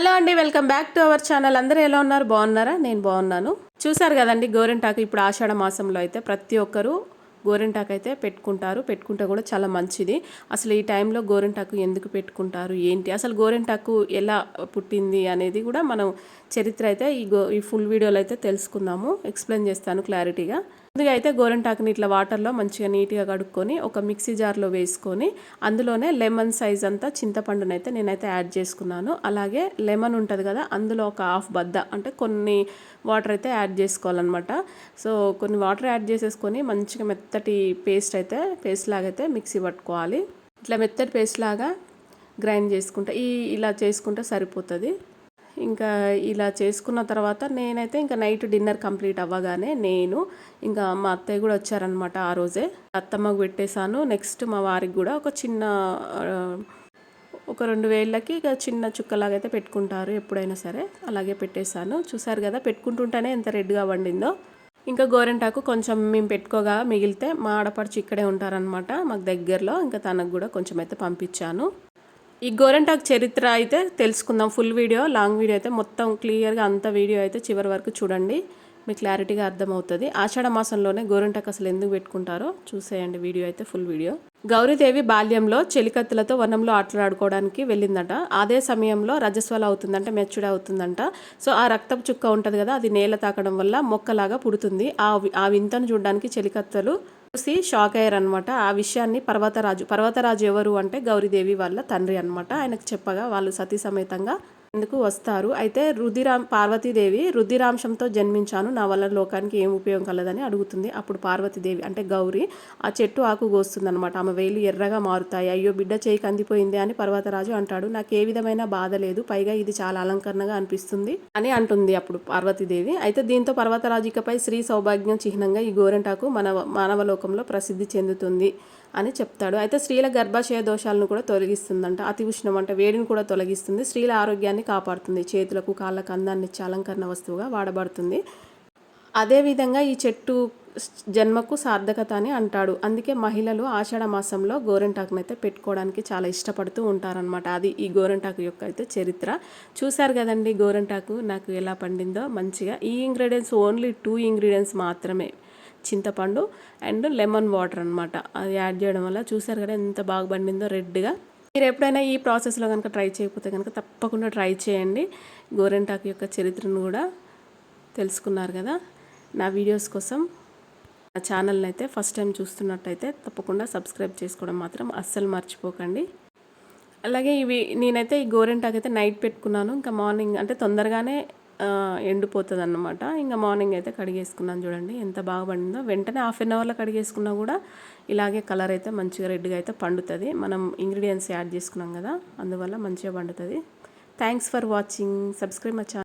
Hello అండి welcome back to our channel. అందరూ ఎలా ఉన్నారు? బాగున్నారా? నేను బాగున్నాను. చూసారు కదండి గోరింటాకు. ఇప్పుడు ఆషాఢ మాసంలో అయితే ప్రతి ఒక్కరూ గోరింటాకు అయితే పెట్టుకుంటారు. పెట్టుకుంటే కూడా చాలా మంచిది. అసలు ఈ టైంలో గోరింటాకు ఎందుకు పెట్టుకుంటారు? ఏంటి? అసలు గోరింటాకు ఎలా పుట్టింది అనేది కూడా మనం చరిత్ర అయితే ఈ గో ఈ ఫుల్ వీడియోలో అయితే తెలుసుకుందాము. ఎక్స్ప్లెయిన్ చేస్తాను క్లారిటీగా. ముందుగా అయితే గోరింటాకుని ఇట్లా వాటర్లో మంచిగా నీట్గా కడుక్కొని ఒక మిక్సీ జార్లో వేసుకొని అందులోనే లెమన్ సైజ్ అంతా చింతపండునైతే నేనైతే యాడ్ చేసుకున్నాను. అలాగే లెమన్ ఉంటుంది కదా అందులో ఒక హాఫ్ బద్ద అంటే కొన్ని వాటర్ అయితే యాడ్ చేసుకోవాలన్నమాట. సో కొన్ని వాటర్ యాడ్ చేసేసుకొని మంచిగా మెత్తటి పేస్ట్ అయితే పేస్ట్ లాగా అయితే మిక్సీ పట్టుకోవాలి. ఇట్లా మెత్తటి పేస్ట్ లాగా గ్రైండ్ చేసుకుంటా ఈ ఇలా చేసుకుంటే సరిపోతుంది. ఇంకా ఇలా చేసుకున్న తర్వాత నేనైతే ఇంకా నైట్ డిన్నర్ కంప్లీట్ అవ్వగానే నేను ఇంకా మా అత్తయ్య కూడా వచ్చారనమాట ఆ రోజే. అత్తమ్మకు పెట్టేశాను. నెక్స్ట్ మా వారికి కూడా ఒక చిన్న ఒక రెండు వేళ్ళకి ఇక చిన్న చుక్కలాగా అయితే పెట్టుకుంటారు ఎప్పుడైనా సరే. అలాగే పెట్టేశాను. చూసారు కదా పెట్టుకుంటుంటేనే ఎంత రెడ్గా వండిందో. ఇంకా గోరెంటాకు కొంచెం మేము పెట్టుకోగా మిగిలితే మా ఆడపడుచు ఇక్కడే ఉంటారనమాట మాకు దగ్గరలో. ఇంకా తనకు కూడా కొంచెం అయితే పంపించాను. ఈ గోరెంటాకు చరిత్ర అయితే తెలుసుకుందాం. ఫుల్ వీడియో లాంగ్ వీడియో అయితే మొత్తం క్లియర్గా అంత వీడియో అయితే చివరి వరకు చూడండి. మీకు క్లారిటీగా అర్థమవుతుంది. ఆషాఢ మాసంలోనే గోరెంటాకు అసలు ఎందుకు పెట్టుకుంటారో చూసేయండి వీడియో అయితే ఫుల్ వీడియో గౌరీదేవి బాల్యంలో చెలికత్తులతో వనంలో ఆటలాడుకోవడానికి వెళ్ళిందట. అదే సమయంలో రజస్వల అవుతుందంట మెచ్చుడ అవుతుందంట. సో ఆ రక్తపు చుక్క ఉంటుంది కదా అది నేల తాకడం వల్ల మొక్కలాగా పుడుతుంది. ఆ ఆ వింతను చూడడానికి చెలికత్తలు చూసి షాక్ అయ్యారనమాట ఆ విషయాన్ని పర్వతరాజు పర్వతరాజు ఎవరు అంటే గౌరీదేవి వాళ్ళ తండ్రి అనమాట ఆయనకు చెప్పగా వాళ్ళు సతీ సమేతంగా ఎందుకు వస్తారు? అయితే రుధిరామ్ పార్వతీదేవి రుధిరాంశంతో జన్మించాను. నా వల్ల లోకానికి ఏం ఉపయోగం కలదని అడుగుతుంది. అప్పుడు పార్వతీదేవి అంటే గౌరి ఆ చెట్టు ఆకు కోస్తుందనమాట ఆమె వేలు ఎర్రగా మారుతాయి. అయ్యో బిడ్డ చేయి కందిపోయింది అని పర్వతరాజు అంటాడు. నాకు ఏ విధమైన బాధ లేదు. పైగా ఇది చాలా అలంకరణగా అనిపిస్తుంది అని అంటుంది అప్పుడు పార్వతీదేవి. అయితే దీంతో పర్వతరాజు ఇకపై శ్రీ సౌభాగ్యం చిహ్నంగా ఈ గోరెంటాకు మన మానవలోకంలో ప్రసిద్ధి చెందుతుంది అని చెప్తాడు. అయితే స్త్రీల గర్భాశయ దోషాలను కూడా తొలగిస్తుందంట. అతి ఉష్ణం అంటే వేడిని కూడా తొలగిస్తుంది. స్త్రీల ఆరోగ్యాన్ని కాపాడుతుంది. చేతులకు కాళ్ళకు అందాన్ని ఇచ్చే అలంకరణ వస్తువుగా వాడబడుతుంది. అదేవిధంగా ఈ చెట్టు జన్మకు సార్థకత అని అంటాడు. అందుకే మహిళలు ఆషాఢ మాసంలో గోరెంటాకునైతే పెట్టుకోవడానికి చాలా ఇష్టపడుతూ ఉంటారనమాట అది ఈ గోరెంటాకు యొక్క అయితే చరిత్ర. చూశారు కదండి గోరెంటాకు నాకు ఎలా పండిందో? మంచిగా ఈ ఇంగ్రీడియంట్స్ ఓన్లీ టూ ఇంగ్రీడియంట్స్ మాత్రమే. చింతపండు అండ్ లెమన్ వాటర్ అనమాట అది యాడ్ చేయడం వల్ల చూసారు కదా ఎంత బాగా పండిందో? రెడ్గా మీరు ఎప్పుడైనా ఈ ప్రాసెస్లో కనుక ట్రై చేయకపోతే కనుక తప్పకుండా ట్రై చేయండి. గోరెంటాకు యొక్క చరిత్రను కూడా తెలుసుకున్నారు కదా. నా వీడియోస్ కోసం నా ఛానల్ని అయితే ఫస్ట్ టైం చూస్తున్నట్టయితే తప్పకుండా సబ్స్క్రైబ్ చేసుకోవడం మాత్రం అస్సలు మర్చిపోకండి. అలాగే ఇవి నేనైతే ఈ గోరెంటాకు అయితే నైట్ పెట్టుకున్నాను. ఇంకా మార్నింగ్ అంటే తొందరగానే ఎండిపోతుంది అన్నమాట ఇంకా మార్నింగ్ అయితే కడిగేసుకున్నాను చూడండి ఎంత బాగా పండిందో. వెంటనే హాఫ్ అన్ అవర్లో కడిగేసుకున్నా కూడా ఇలాగే కలర్ అయితే మంచిగా రెడ్గా అయితే పండుతుంది. మనం ఇంగ్రీడియంట్స్ యాడ్ చేసుకున్నాం కదా అందువల్ల మంచిగా పండుతుంది. Thanks for watching. Subscribe my channel